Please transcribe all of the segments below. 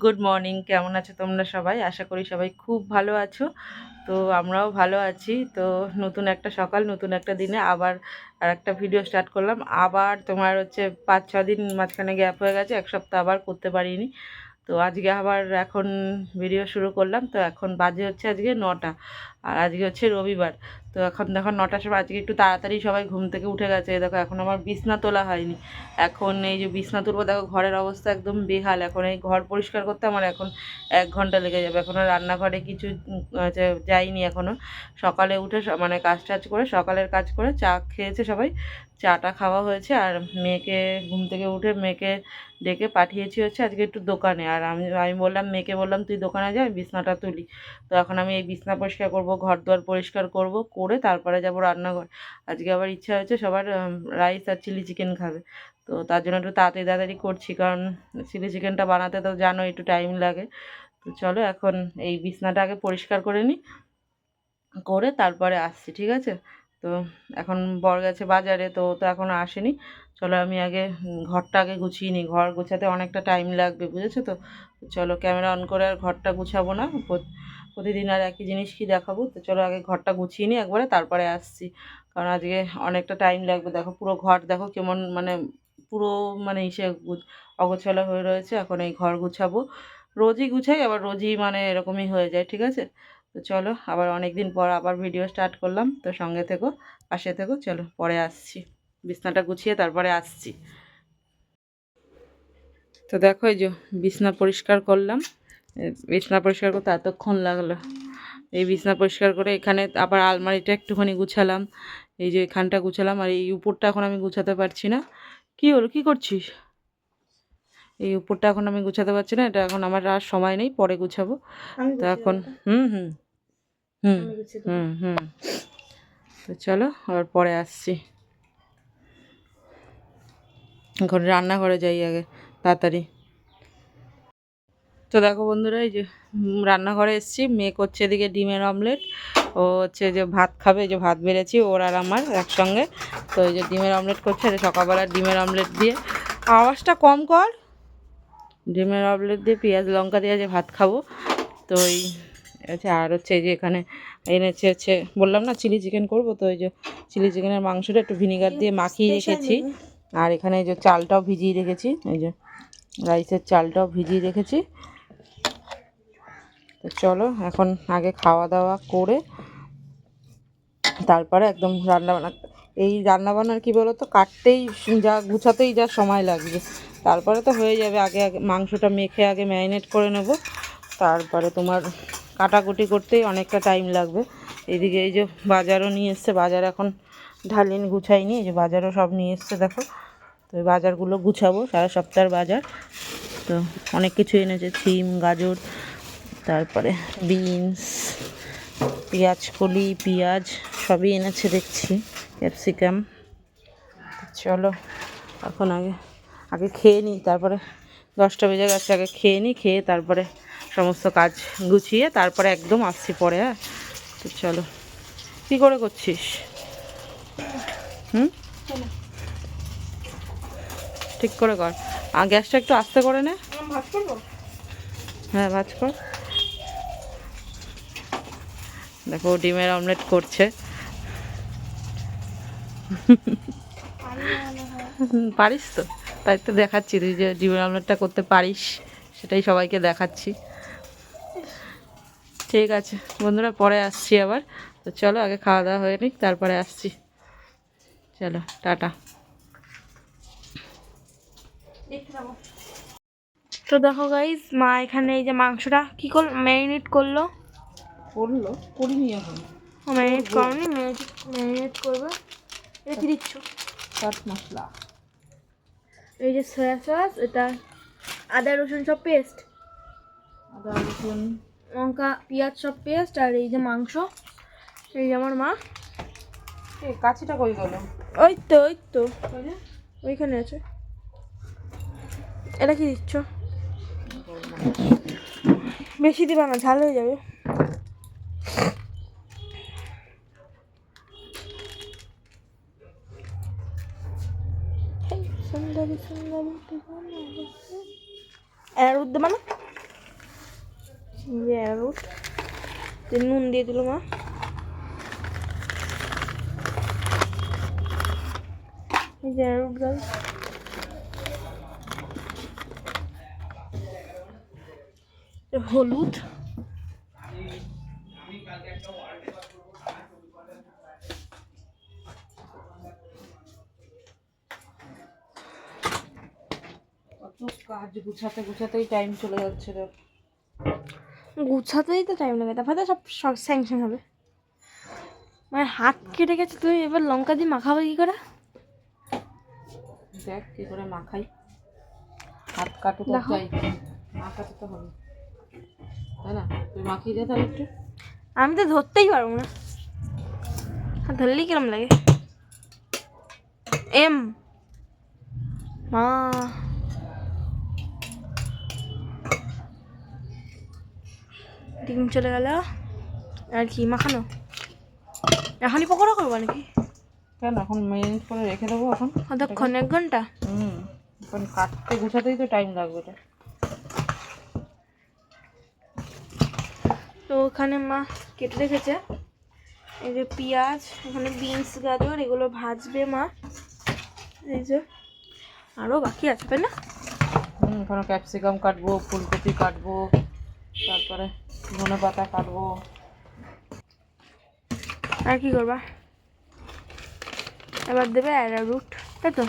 Good morning কেমন আছো তোমরা সবাই? আশা করি সবাই খুব ভালো আছো। তো আমরাও ভালো আছি। তো নতুন একটা সকাল, নতুন একটা দিনে আবার আর একটা ভিডিও স্টার্ট করলাম। আবার তোমার হচ্ছে পাঁচ ছ দিন মাঝখানে গ্যাপ হয়ে গেছে, এক সপ্তাহ আবার করতে পারিনি। তো আজকে আবার এখন ভিডিও শুরু করলাম। তো এখন বাজে হচ্ছে আজকে নটা, আর আজকে হচ্ছে রবিবার। তো এখন দেখো নটার সময় আজকে একটু তাড়াতাড়ি সবাই ঘুম থেকে উঠে গেছে। দেখো এখন আমার বিছনা তোলা হয়নি। এখন এই যে বিছনা তুলবো, দেখো ঘরের অবস্থা একদম বেহাল। এখন এই ঘর পরিষ্কার করতে আমার এখন এক ঘণ্টা লেগে যাবে। এখনও রান্নাঘরে কিছু যাইনি এখনও সকালে উঠে মানে কাজ টাজ করে, সকালের কাজ করে চা খেয়েছে সবাই। চাটা খাওয়া হয়েছে আর মেয়েকে ঘুম থেকে উঠে মেয়েকে ডেকে পাঠিয়েছি হচ্ছে আজকে একটু দোকানে। আর আমি আমি বললাম, মেয়েকে বললাম, তুই দোকানে যা বিছনাটা তুলি। তো এখন আমি এই বিছনা পরিষ্কার করব ঘর দুয়ার পরিষ্কার করব, করে তারপরে যাব রান্নাঘর। আজকে আবার ইচ্ছা হয়েছে সবার রাইস আর চিলি চিকেন খাবে। তো তার জন্য একটু তাড়াতাড়ি তাড়াতাড়ি করছি, কারণ চিলি চিকেনটা বানাতে তো জানো একটু টাইম লাগে। তো চলো এখন এই বিছনাটা আগে পরিষ্কার করে নিই করে তারপরে আসছি, ঠিক আছে? তো এখন বর গেছে বাজারে, তো তো এখনও আসেনি। চলো আমি আগে ঘরটা আগে গুছিয়ে নিই। ঘর গোছাতে অনেকটা টাইম লাগবে, বুঝেছ তো? চলো ক্যামেরা অন করে আর ঘরটা গুছাবো না। প্রতিদিন আর একই জিনিস কি দেখাবো? তো চলো আগে ঘরটা গুছিয়ে নিই, একবারে তারপরে আসছি। কারণ আজকে অনেকটা টাইম লাগবে। দেখো পুরো ঘর, দেখো কেমন মানে পুরো মানে ইসে অগোছালো হয়ে রয়েছে। এখন এই ঘর গুছাবো। রোজই গুছাই, আবার রোজই মানে এরকমই হয়ে যায়, ঠিক আছে? তো চলো আবার অনেক দিন পর আবার ভিডিও স্টার্ট করলাম। তো সঙ্গে থেকো পাশে থেকো চলো পরে আসছি। বিছনাটা গুছিয়ে তারপরে আসছি। তো দেখো এই যে বিছনা পরিষ্কার করলাম। বিছনা পরিষ্কার করতে এতক্ষণ লাগল। এই বিছনা পরিষ্কার করে এখানে আবার আলমারিটা একটুখানি গুছালাম। এই যে এখানটা গুছালাম আর এই উপরটা এখন আমি গুছাতে পারছি না। কি হলো কি করছিস? এই উপরটা এখন আমি গুছাতে পারছি না এটা এখন আমার আর সময় নেই পরে গুছাবো। তো এখন হুম হুম। হুম হুম হুম। তো চলো আবার পরে আসছি। এখন রান্নাঘরে যাই আগে তাড়াতাড়ি। তো দেখো বন্ধুরা এই যে রান্নাঘরে এসেছি মেয়ে করছে এদিকে ডিমের অমলেট ও হচ্ছে যে ভাত খাবে যে ভাত বেড়েছি ওর আর আমার একসঙ্গে। তো এই যে ডিমের অমলেট করছে সকালবেলা ডিমের অমলেট দিয়ে। আওয়াজটা কম কর। ডিমের অমলেট দিয়ে পেঁয়াজ লঙ্কা দিয়ে যে ভাত খাব তো এই হচ্ছে আর হচ্ছে যে এখানে এনেছে হচ্ছে বললাম না চিলি চিকেন করব তো এই যে চিলি চিকেনের মাংসটা একটু ভিনিগার দিয়ে মাখিয়ে রেখেছি। আর এখানে এই যে চালটাও ভিজিয়ে রেখেছি এই যে রাইসের চালটাও ভিজিয়ে রেখেছি। তো চলো এখন আগে খাওয়া দাওয়া করে তারপরে একদম রান্না বান্না এই রান্না বান্নার কী বলো তো কাটতেই যা গুছাতেই যা সময় লাগবে। তারপরে তো হয়ে যাবে আগে আগে মাংসটা মেখে আগে ম্যারিনেট করে নেব। তারপরে তোমার কাটাকুটি করতেই অনেকটা টাইম লাগবে। এদিকে এই যে বাজারও নিয়ে এসছে, বাজার এখন ঢালিনি গুছাইনি এই যে বাজারও সব নিয়ে এসছে দেখো। তো বাজারগুলো গুছাবো, সারা সপ্তাহের বাজার। তো অনেক কিছু এনেছে সিম গাজর, তারপরে বিনস, পেঁয়াজ কলি, পেঁয়াজ সবই এনেছে দেখছি, ক্যাপসিকাম। চলো, এখন আগে আগে খেয়ে নিই, তারপরে দশটা বেজে গেছে, আগে খেয়ে নিই, খেয়ে তারপরে সমস্ত কাজ গুছিয়ে তারপরে একদম আসছি পরে হ্যাঁ? তো চলো। কী করে করছিস? হুম? ঠিক করে কর। আর গ্যাসটা একটু আস্তে করে নে। হ্যাঁ ভাজ কর। দেখো ডিমের অমলেট করছে। পারিস তো? তাই তো দেখাচ্ছি তুই যে ডিমের অমলেটটা করতে পারিস সেটাই সবাইকে দেখাচ্ছি। ঠিক আছে বন্ধুরা পরে আসছি আবার। তো চলো আগে খাওয়া দাওয়া হয়ে নিক তারপরে আসছি। চলো টাটা। তো দেখো গাইস মা এখানে এই যে মাংসটা কি করল ম্যারিনেট করল? করল করিনি এখন। ম্যারিনেট করনি ম্যারিনেট করবে। এটা কি দিচ্ছ। চাট মশলা। এই যে সয়া সস এটা আদা রসুন সব পেস্ট আদা রসুন লঙ্কা পেঁয়াজ সব পেস্ট আর এই যে মাংস। এই যে আমার মা। কাছিটা কই গেল? ওই তো ওই তো। ওইখানে আছে। এটা কি দিচ্ছ? বেশি দিবা না ঝাল হয়ে যাবে। সুন্দরী সুন্দরী। আর উদ্দে নুন দিয়ে দিল মা। হলুদ। কাজ গুছাতে গুছাতেই টাইম চলে যাচ্ছে রে। গুছাতেই তো টাইম লাগে তারপরে সব স্যাংশন হবে। মানে হাত কেটে গেছে তুই এবার লঙ্কা দিয়ে মাখাবে কি করে? দেখ কি করে মাখাই। হাত কাটে। চাই মাখাতে তো হবে। তাই না? তুই মাখিয়ে দে তাহলে একটু। আমি তো ধরতেই পারব না। হাত ধরলেই কিরম লাগে? এম। মা। ডিম চলে গেল আর কি মাখানো। এখনই পকোড়া করব নাকি? কেন? এখন মেরিনেট করে রেখে দেবো এখন। কতক্ষণ এক ঘণ্টা? হুম এখন কাটতে গুছাতেই তো টাইম লাগবে এটা তো ওখানে মা কেটে রেখেছে। এই যে পেঁয়াজ এখানে বিনস গাজর এগুলো ভাজবে মা। এই যে আরও বাকি আছে তাই না? হুম এখানে ক্যাপসিকাম কাটবো ফুলকপি কাটবো। তারপরে ধনে পাতা কাটবো। আর কি করবা? এবার দেবে অ্যারারুট তাই তো?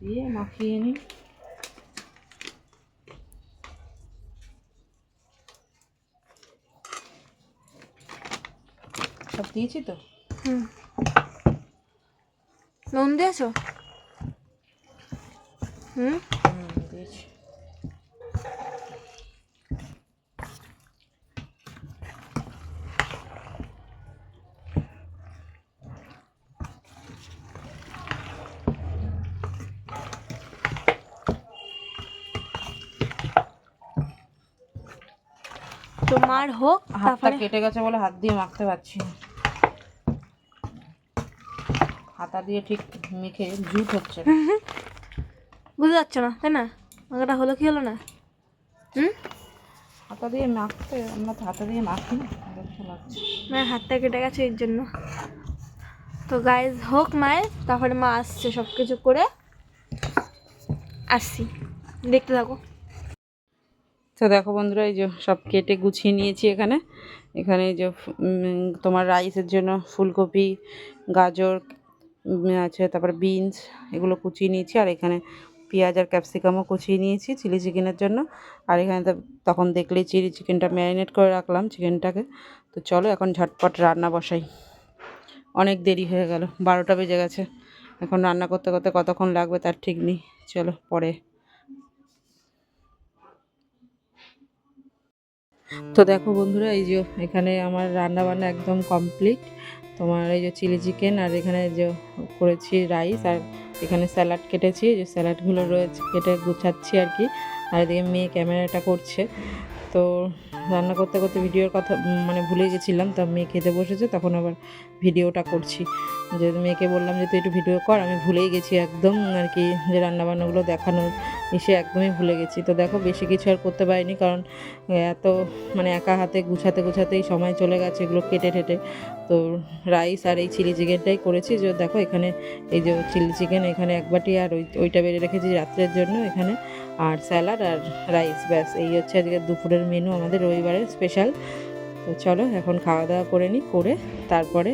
দিয়ে মাখিয়ে নিই সব দিয়েছি তো? হুম। নুন দিয়েছ? হুম হুম দিয়েছি। তোমার হোক হাতটা কেটে গেছে বলে হাত দিয়ে মাখতে পারছি না। হাতা দিয়ে ঠিক মেখে জুট হচ্ছে। বুঝতে পারছ না তাই না? মাখাটা হলো কি হলো না? হুম? হাতা দিয়ে মাখতে আমরা তো হাতা দিয়ে মাখি না মায়ের হাতটা কেটে গেছে এর জন্য। তো গাইজ হোক মায়ের তারপরে মা আসছে সব কিছু করে। আসছি দেখতে থাকো। তো দেখো বন্ধুরা, এই যে সব কেটে গুছিয়ে নিয়েছি এখানে। এখানে যে তোমার রাইসের জন্য ফুলকপি, গাজর আছে, তারপরে বিনস, এগুলো কুচিয়ে নিয়েছি। আর এখানে পেঁয়াজ আর ক্যাপসিকামও কুচিয়ে নিয়েছি চিলি চিকেনের জন্য। আর এখানে তখন দেখলেই চিলি চিকেনটা ম্যারিনেট করে রাখলাম চিকেনটাকে। তো চলো এখন ঝটপট রান্না বসাই। অনেক দেরি হয়ে গেল, বারোটা বেজে গেছে। এখন রান্না করতে করতে কতক্ষণ লাগবে তার ঠিক নেই। চলো, পরে। তো দেখো বন্ধুরা, এই যে এখানে আমার রান্না বান্না একদম কমপ্লিট তোমার এই যে চিলি চিকেন আর এখানে যে করেছি রাইস আর এখানে স্যালাড কেটেছি, যে স্যালাডগুলো রয়েছে কেটে গুছাচ্ছি আর কি। আর এদিকে মেয়ে ক্যামেরাটা করছে। তো রান্না করতে করতে ভিডিওর কথা মানে ভুলে গেছিলাম, তা মেয়ে খেতে বসেছে, তখন আবার ভিডিওটা করছি। যে মেয়েকে বললাম যে, তুই একটু ভিডিও কর, আমি ভুলেই গেছি একদম আর কি, যে রান্নাবান্নাগুলো দেখানোর এসে একদমই ভুলে গেছি। তো দেখো, বেশি কিছু আর করতে পারিনি কারণ এত মানে একা হাতে গুছাতে গুছাতেই সময় চলে গেছে এগুলো কেটে টেটে তো রাইস আর এই চিলি চিকেনটাই করেছি। যে দেখো, এখানে এই যে চিলি চিকেন এখানে এক বাটি আর ওই, ওইটা বেড়ে রেখেছি রাত্রের জন্য এখানে। আর স্যালাড আর রাইস, ব্যাস। এই হচ্ছে আজকে দুপুরের মেনু আমাদের রবিবারের স্পেশাল। তো চলো, এখন খাওয়া দাওয়া করে নিই, করে তারপরে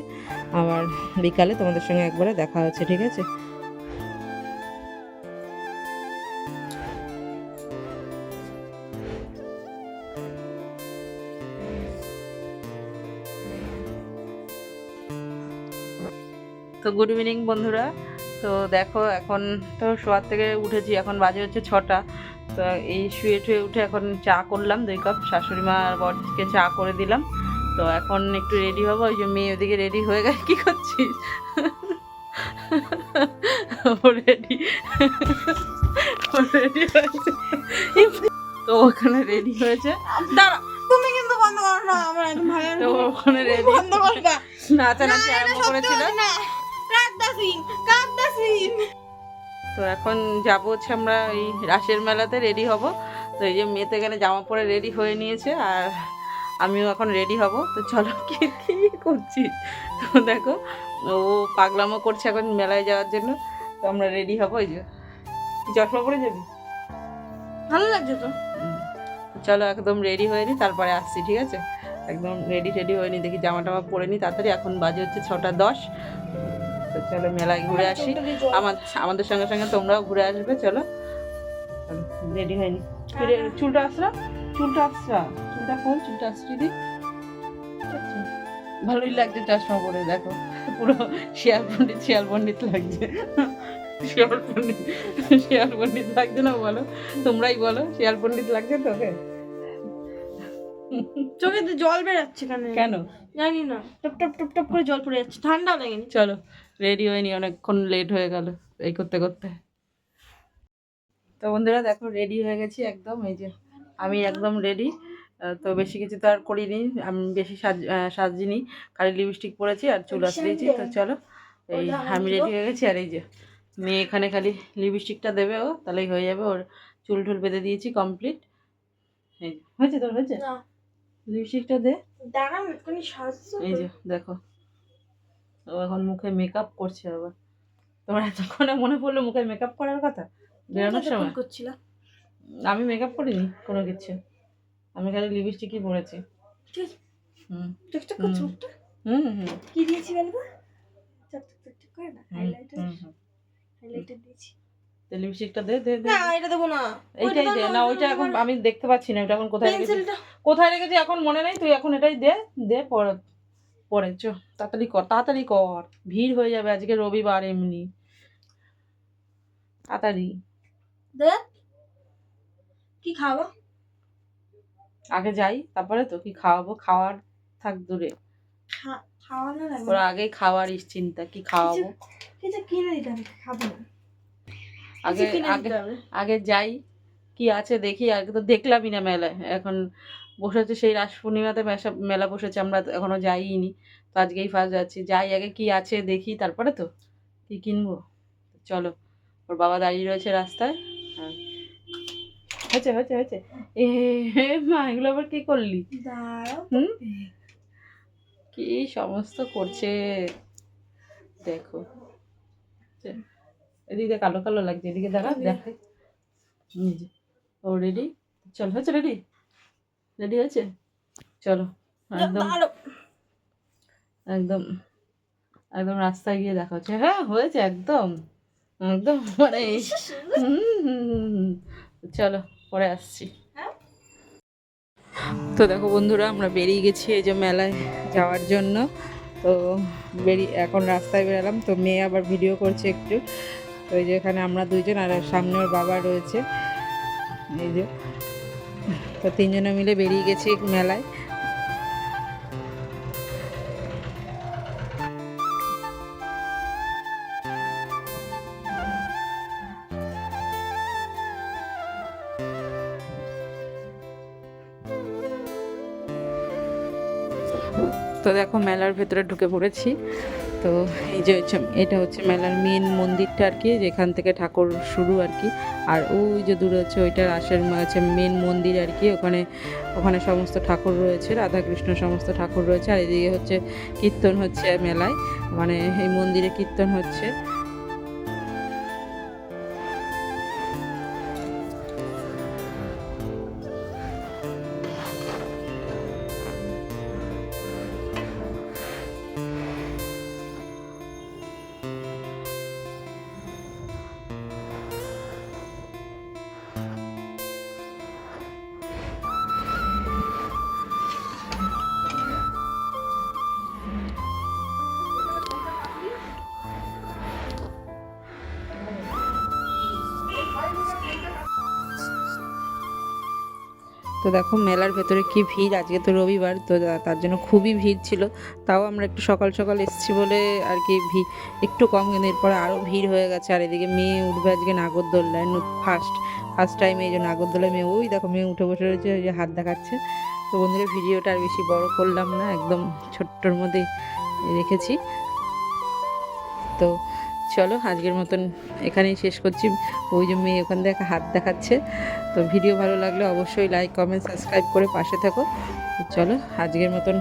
আবার বিকালে তোমাদের সঙ্গে একবারে দেখা হচ্ছে, ঠিক আছে? গুড ইভিনিং বন্ধুরা। তো দেখো এখন তো শোয়ার থেকে উঠেছি এখন বাজে হচ্ছে ছটা। তো এই শুয়ে টুয়ে উঠে এখন চা করলাম দুই কাপ। শাশুড়ি মা আর বরকে চা করে দিলাম। তো এখন একটু রেডি হব ওই যে মেয়ে ওদিকে রেডি হয়ে গেছে কী করছিস? রেডি রেডি হয়েছে। তো ওখানে রেডি হয়েছে। দাঁড়া তুমি কিন্তু বন্ধ করো না আমার একদম ভালো তো ওখানে রেডি বন্ধ করবা। নাচানাচি আরম্ভ করেছিল। না। তো এখন যাব হচ্ছে আমরা এই রাসের মেলাতে রেডি হব। তো এই যে মেয়েতে এখানে জামা পরে রেডি হয়ে নিয়েছে আর আমিও এখন রেডি হব। তো চলো কি কি করছি? তো দেখো ও পাগলামো করছে এখন মেলায় যাওয়ার জন্য। তো আমরা রেডি হব এই যে। চশমা পরে যাবি? ভালো লাগছে তো। চলো একদম রেডি হয়ে নি তারপরে আসছি ঠিক আছে? একদম রেডি টেডি হয়ে নি দেখি জামা টামা পরে নি তাড়াতাড়ি। এখন বাজে হচ্ছে ছটা দশ। চলো মেলায় ঘুরে আসি। জল- আমার আমাদের সঙ্গে সঙ্গে তোমরাও ঘুরে আসবে চলো। রেডি হয়নি। হ্যাঁ, হ্যাঁ। চুলটা আসরা চুলটা আসরা চুলটা খোল চুলটা আসছি দি আচ্ছা, ভালোই লাগছে চশমা পরে দেখো। পুরো শিয়াল পণ্ডিত শিয়াল পণ্ডিত লাগছে। শিয়াল পণ্ডিত শিয়াল পণ্ডিত লাগছে না বলো? তোমরাই বলো শিয়াল পণ্ডিত লাগছে তোকে? চোখে তো জল বেরাচ্ছে কানে? কেন? জানি না। টপ টপ টপ টপ করে জল পড়ে যাচ্ছে। ঠান্ডা লাগেনি। চলো। রেডি হয়নি অনেকক্ষণ লেট হয়ে গেল এই করতে করতে। তো বন্ধুরা দেখো রেডি হয়ে গেছি একদম এই যে আমি একদম রেডি তো বেশি কিছু তো আর করিনি আমি বেশি সাজ সাজিনি খালি লিপস্টিক পরেছি আর চুল আসতেছি তো চলো এই আমি রেডি হয়ে গেছি আর এই যে মেয়ে এখানে খালি লিপস্টিকটা দেবে ও তাহলেই হয়ে যাবে ওর চুল টুল বেঁধে দিয়েছি কমপ্লিট এই যে, হয়েছে তোর হয়েছে? লিপস্টিকটা দে। এই যে দেখো। ও এখন মুখে মেকআপ করছে আবার। তোমার এতক্ষণে মনে পড়ল মুখে মেকআপ করার কথা? বেরোনোর সময়? করছিলাম আমি মেকআপ করিনি কোনো কিছু। আমি খালি লিপস্টিকই পরেছি। হুম। টুকটুক হুম। করছ হুম হুম। কি দিয়েছি করে না। হাইলাইটার। হাইলাইটার লিপস্টিকটা দে দে দে। না এটা দেবো না। এইটাই দে। না ওইটা এখন আমি দেখতে পাচ্ছি না ওটা এখন কোথায় রেখেছি কোথায় রেখেছি এখন মনে নেই তুই এখন এটাই দে দে পরে পরে চ তাড়াতাড়ি কর তাড়াতাড়ি কর। ভিড় হয়ে যাবে আজকে রবিবার এমনি। তাড়াতাড়ি। দে কি খাব? আগে যাই তারপরে তো কি খাওয়াবো? খাওয়ার থাক দূরে। ওর আগে খাওয়ার চিন্তা কি খাওয়াবো? কিছু কিনে দিতে হবে খাব আগে আগে আগে যাই কি আছে দেখি আগে তো দেখলামই না মেলায়। এখন বসেছে সেই রাস পূর্ণিমাতে মেশা মেলা বসেছে আমরা তো এখনও যাইনি। তো আজকেই ফার্স্ট যাচ্ছি। যাই আগে কি আছে দেখি তারপরে তো কি কিনবো? চলো ওর বাবা দাঁড়িয়ে রয়েছে রাস্তায়। হ্যাঁ হয়েছে হয়েছে হয়েছে। এ হে মা এগুলো আবার কি করলি? হুম? কি সমস্ত করছে? দেখো। এদিকে কালো কালো লাগছে। এদিকে দেখা। এই ও রেডি চল হয়েছে রেডি রেডি হয়েছে? চলো একদম একদম একদম রাস্তায় গিয়ে দেখা হচ্ছে। হ্যাঁ হয়েছে একদম একদম মানে। চলো পরে আসছি। হ্যাঁ? তো দেখো বন্ধুরা আমরা বেরিয়ে গেছি এই যে মেলায় যাওয়ার জন্য। তো বেরিয়ে এখন রাস্তায় বেরালাম তো মেয়ে আবার ভিডিও করছে একটু। তো এই যে এখানে আমরা দুইজন আর সামনে ওর বাবা রয়েছে। এই যে তো তিনজনে মিলে বেরিয়ে গেছি মেলায়। দেখো মেলার ভেতরে ঢুকে পড়েছি। তো এই যে হচ্ছে, এটা হচ্ছে মেলার মেন মন্দিরটা আর কি, যেখান থেকে ঠাকুর শুরু আর কি। আর ওই যে দূরে হচ্ছে ওইটা আশের হচ্ছে মেন মন্দির আর কি, ওখানে ওখানে সমস্ত ঠাকুর রয়েছে, রাধাকৃষ্ণ সমস্ত ঠাকুর রয়েছে। আর এদিকে হচ্ছে কীর্তন হচ্ছে মেলায় মানে এই মন্দিরে কীর্তন হচ্ছে। তো দেখো মেলার ভেতরে কি ভিড়? আজকে তো রবিবার, তো তার জন্য খুবই ভিড় ছিল। তাও আমরা একটু সকাল সকাল এসেছি বলে আর কি ভিড় একটু কম, কিন্তু এরপরে আরও ভিড় হয়ে গেছে। আর এদিকে মেয়ে উঠবে আজকে নাগরদোল্লায় ফার্স্ট ফার্স্ট টাইম এই যে নাগরদোলায় মেয়ে, ওই দেখো মেয়ে উঠে বসে রয়েছে, ওই যে হাত দেখাচ্ছে। তো বন্ধুরা, ভিডিওটা আর বেশি বড় করলাম না, একদম ছোট্টর মধ্যে রেখেছি। তো চলো আজকের মতন এখানেই শেষ করছি। ওই যে মেয়ে ওখান থেকে হাত দেখাচ্ছে। তো ভিডিও ভালো লাগলে অবশ্যই লাইক কমেন্ট সাবস্ক্রাইব করে পাশে থাকো। চলো আজকের মতন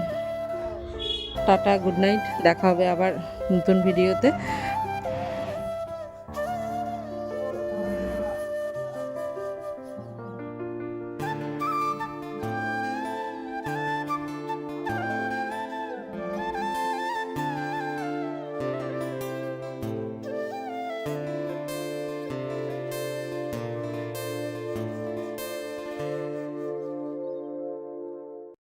টাটা গুড নাইট দেখা হবে আবার নতুন ভিডিওতে।